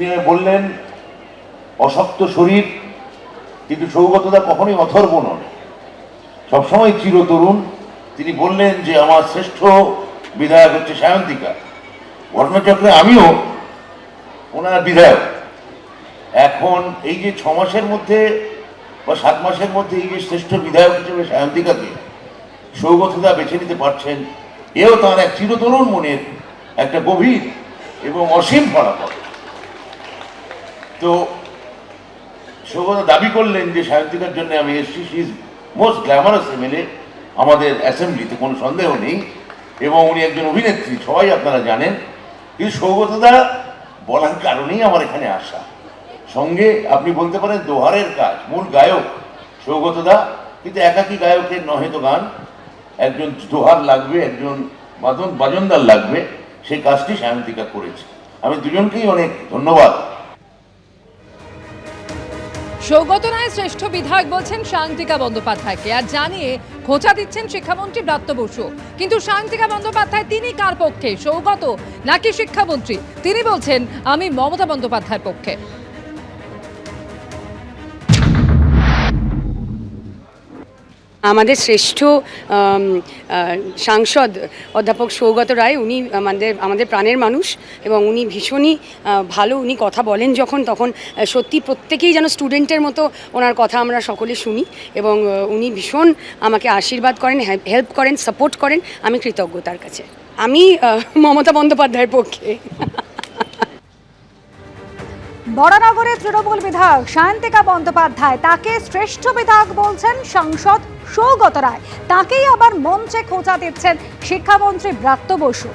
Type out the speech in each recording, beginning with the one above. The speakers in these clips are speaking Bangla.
তিনি বললেন, অশক্ত শরীর, কিন্তু সৌগতদা কখনোই অথর্ব নন সবসময় চিরতরুণ। তিনি বললেন যে, আমার শ্রেষ্ঠ বিধায়ক হচ্ছে সায়ন্তিকা। ঘটনাচক্রে আমিও ওনার বিধায়ক। এখন এই যে ছ মাসের মধ্যে বা সাত মাসের মধ্যে এই যে শ্রেষ্ঠ বিধায়ক হিসেবে সায়ন্তিকাকে সৌগতদা বেছে নিতে পারছেন, এও তার এক চিরতরুণ মনের একটা গভীর এবং অসীম ফলাফল। তো সৌগত দাবি করলেন যে সাহিত্যিকার জন্য আমি এসছি। She is most glamorous MLA আমাদের অ্যাসেম্বলিতে কোনো সন্দেহ নেই। এবং উনি একজন অভিনেত্রী, সবাই আপনারা জানেন। কিন্তু সৌগতদা বলার কারণেই আমার এখানে আসা। সঙ্গে আপনি বলতে পারেন দোহারের কাজ, মূল গায়ক সৌগতদা। কিন্তু একাকী গায়কের নহে তো গান। একজন দোহার লাগবে, একজন বাদন বাজনদার লাগবে। সেই কাজটি সায়ন্তিকা করেছে। আমি দুজনকেই অনেক ধন্যবাদ। সৌগত রায় শ্রেষ্ঠ বিধায়ক বলছেন শান্তিকা বন্দ্যোপাধ্যায়কে আর জানিয়ে খোঁচা দিচ্ছেন শিক্ষামন্ত্রী ব্রাত্য বসু। কিন্তু শান্তিকা বন্দ্যোপাধ্যায় তিনি কার পক্ষে? সৌগত নাকি শিক্ষামন্ত্রী? তিনি বলছেন, আমি মমতা বন্দ্যোপাধ্যায়ের পক্ষে। আমাদের শ্রেষ্ঠ সাংসদ অধ্যাপক সৌগত রায়, উনি আমাদের আমাদের প্রাণের মানুষ এবং উনি ভীষণই ভালো। উনি কথা বলেন যখন, তখন সত্যি প্রত্যেকেই যেন স্টুডেন্টের মতো ওনার কথা আমরা সকলে শুনি এবং উনি ভীষণ আমাকে আশীর্বাদ করেন হেল্প করেন, সাপোর্ট করেন। আমি কৃতজ্ঞ তার কাছে। আমি মমতা বন্দ্যোপাধ্যায়ের পক্ষে। বরানগরের তৃণমূল বিধায়ক সায়ন্তিকা বন্দ্যোপাধ্যায় তাকে শ্রেষ্ঠ বিধায়ক বলছেন সাংসদ সৌগত রায়। তাকেই আবার মঞ্চে খোঁচা দিচ্ছেন শিক্ষামন্ত্রী ব্রাত্য বসু।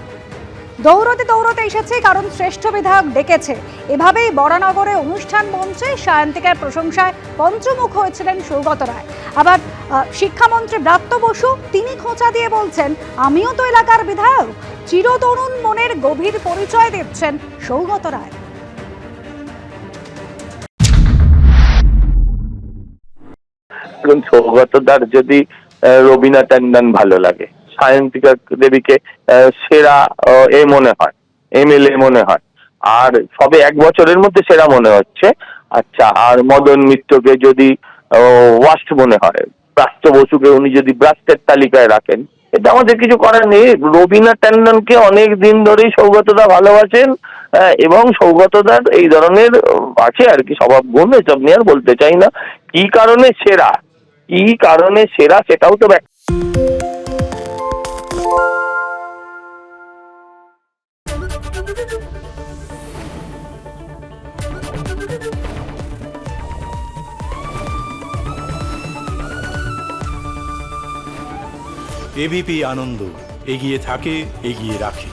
দৌড়তে দৌড়তে এসেছে, কারণ শ্রেষ্ঠ বিধায়ক ডেকেছে। এভাবেই বরানগরে অনুষ্ঠান মঞ্চে সায়ন্তিকার প্রশংসায় পঞ্চমুখ হয়েছিলেন সৌগত রায়। আবার শিক্ষামন্ত্রী ব্রাত্য বসু তিনি খোঁচা দিয়ে বলছেন, আমিও তো এলাকার বিধায়ক। চিরতরুণ মনের গভীর পরিচয় দিচ্ছেন সৌগত রায়। এবং সৌগতদার যদি রবিনা ট্যান্ডন ভালো লাগে। সায়ন্তিকা দেবীকে সেরা এ মনে হয় এমএলএ মনে হয়। আর সবে এক বছরের মধ্যে সেরা মনে হচ্ছে। আচ্ছা আর মদন মিত্রকে যদি ওয়াস্ট মনে হয় প্রাচ্য বসুকে উনি যদি ব্রাস্টের তালিকায় রাখেন, এটা আমাদের কিছু করার নেই। রবিনা ট্যান্ডনকে অনেক দিন ধরেই সৌগতদা ভালোবাসেন এবং সৌগতদার এই ধরনের আছে আর কি স্বভাব গুণ এসব নিয়ে আর বলতে চাই না। কি কারণে সেরা? কি কারণে সেরা সেটাও তো ব্যাখ্যা এবিপি আনন্দ এগিয়ে থাকে এগিয়ে রাখে।